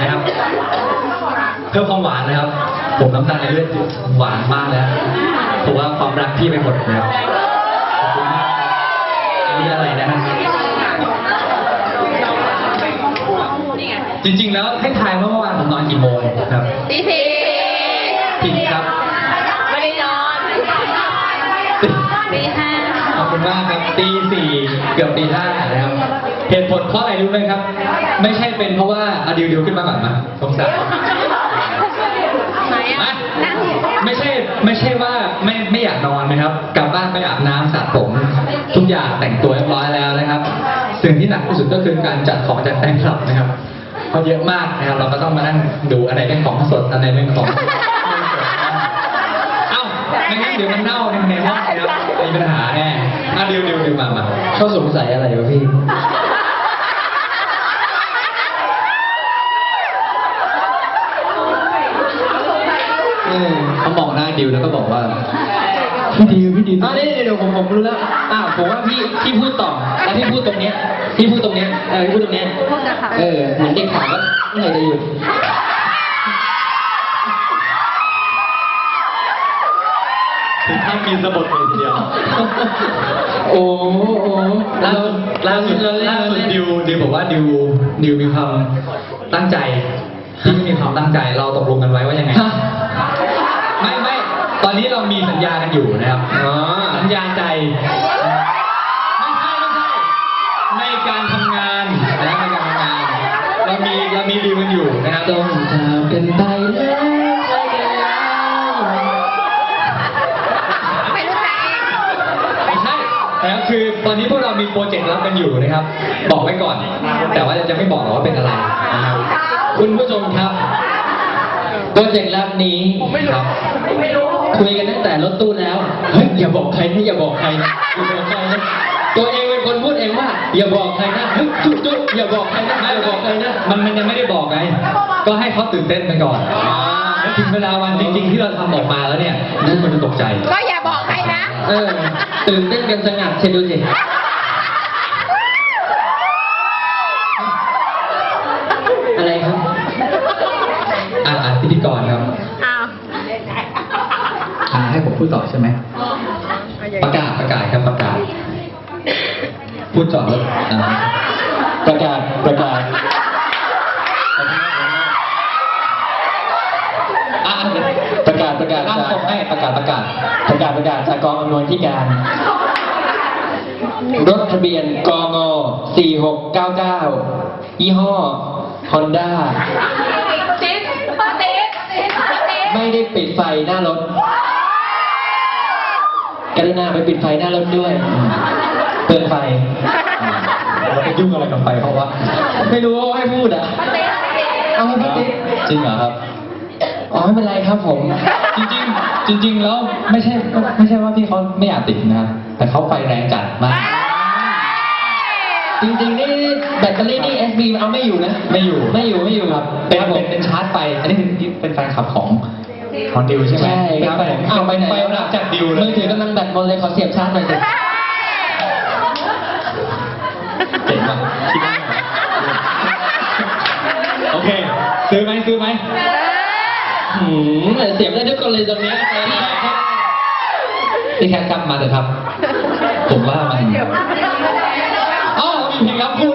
นะครับเพิ่มความหวานนะครับ ผมน้ำตาลในเลือดหวานมากแล้วผมว่าความรักพี่ไปหมดนะครับขอบคุณมากครับอันนี้อะไรนะฮะจริงๆแล้วให้ทายว่าเมื่อวานผมนอนกี่โมงครับตีสี่ผิดครับ ตีสี่เกือบตีห้านะครับเหตุผลเพราะอะไรรู้ไหมครับ ไม่ใช่เป็นเพราะว่าเอาดิวดิวขึ้นมาก่อนมาสงสารไหนอะนั่งไม่ใช่ไม่ใช่ว่าไม่ไม่อยากนอนนะครับ กลับบ้านไปอาบน้ำสระผมทุกอย่างแต่งตัวเรียบร้อยแล้วนะครับ สิ่งที่หนักที่สุดก็คือการจัดของจัดแฟนคลับนะครับเพราะเยอะมากนะครับ เราก็ต้องมานั่งดูอะไรเป็นของสดอะไรเป็นของ ไม่สดเอ้าไม่งั้นเดี๋ยวมันเน่าในในห้องนะครับมีปัญหาแน่อะดิวดิวดิวมามาเขาสงสัยอะไรวะพี่ เออเขามองหน้าดิวแล้วก็บอกว่าพี่ดิวพี่ดิวอ่านี่เดี๋ยวผมผมรู้แล้วอ่าผมว่าพี่พี่พูดต่อแล้วพี่พูดตรงเนี้ยพี่พูดตรงเนี้ยเออพี่พูดตรงเนี้ย พูดกับเขาเออเหมือนเด็กถามว่าเมื่อไหร่จะหยุด ถึงขั้นมีสะบัดเลยทีเดียวโอ้โอ้ล่าสุดล่าสุดล่าสุดดิวดิวบอกว่าดิวดิวมีความตั้งใจที่มีความตั้งใจเราตกลงกันไว้ว่ายังไง ไม่ไม่ตอนนี้เรามีสัญญากันอยู่นะครับสัญญาใจไม่ใช่ไม่ใช่ในการทำงานนะในการทำงาน เรามีเรามีดีลกันอยู่นะครับต้องทำกันไปแล้ว ครับคือตอนนี้พวกเรามีโปรเจกต์ลับกันอยู่นะครับ บอกไว้ก่อน แต่ว่าจะไม่บอกหรอกว่าเป็นอะไรนะครับคุณผู้ชมครับโปรเจกต์ลับนี้ครับคุยกันตั้งแต่รถตู้แล้วเฮ้ยอย่าบอกใครนะอย่าบอกใครนะอย่าบอกใครนะตัวเองเป็นคนพูดเองว่าอย่าบอกใครนะเฮ้ยจุ๊จุ๊อย่าบอกใครนะอย่าบอกใครนะมันมันยังไม่ได้บอกไงก็ให้เขาตื่นเต้นไปก่อนแล้วถึงเวลาวันจริง ๆ ที่เราทำออกมาแล้วเนี่ยทุกคนจะตกใจ เออ ตื่นเต้นกันสงัดเช่นดูสิอะไรครับอ่าอ่าพิธีกรครับอ้าวอ่าให้ผมพูดต่อใช่ไหม ประกาศประกาศครับประกาศ พูดจอดรถอ่าประกาศประกาศอ่าประกาศประกาศจากให้ ประกาศประกาศประกาศประกาศจากกองอำนวยที่การ รถทะเบียนกง4699 ยี่ห้อ Honda ติ๊ดติ๊ดติ๊ดติ๊ดไม่ได้ปิดไฟหน้ารถกรุณาไปปิดไฟหน้ารถด้วยเตือนไฟเราไปยุ่งอะไรกับไฟเขาวะไม่รู้ว่าให้พูดอะติ๊ดติ๊ดเอาให้พี่ติ๊กจริงเหรอครับ อ๋อไม่เป็นไรครับผม จริงๆจริง ๆ แล้วไม่ใช่ก็ไม่ใช่ว่าพี่เขาไม่อยากติดนะครับแต่เขาไฟแรงจัดมาก จริงๆนี่แบตเตอรี่นี่ SB เอาไม่อยู่นะ ไม่อยู่ไม่อยู่ไม่อยู่ครับเป็นเป็นเป็นชาร์จไฟอันนี้เป็นเป็นแฟนคลับของของดิวใช่ไหมใช่ครับเป็นผมเอาไปไหนไปรับจากดิวเลยมือถือกำลังแบตหมดเลยขอเสียบชาร์จหน่อยสิเจ๋งมากคิดได้ หืมเสียบได้ทุกคนเลยตรงเนี้ยพี่แคทครับมาเถอะครับ ผมว่ามันอ๋อมีเพลงรับคู่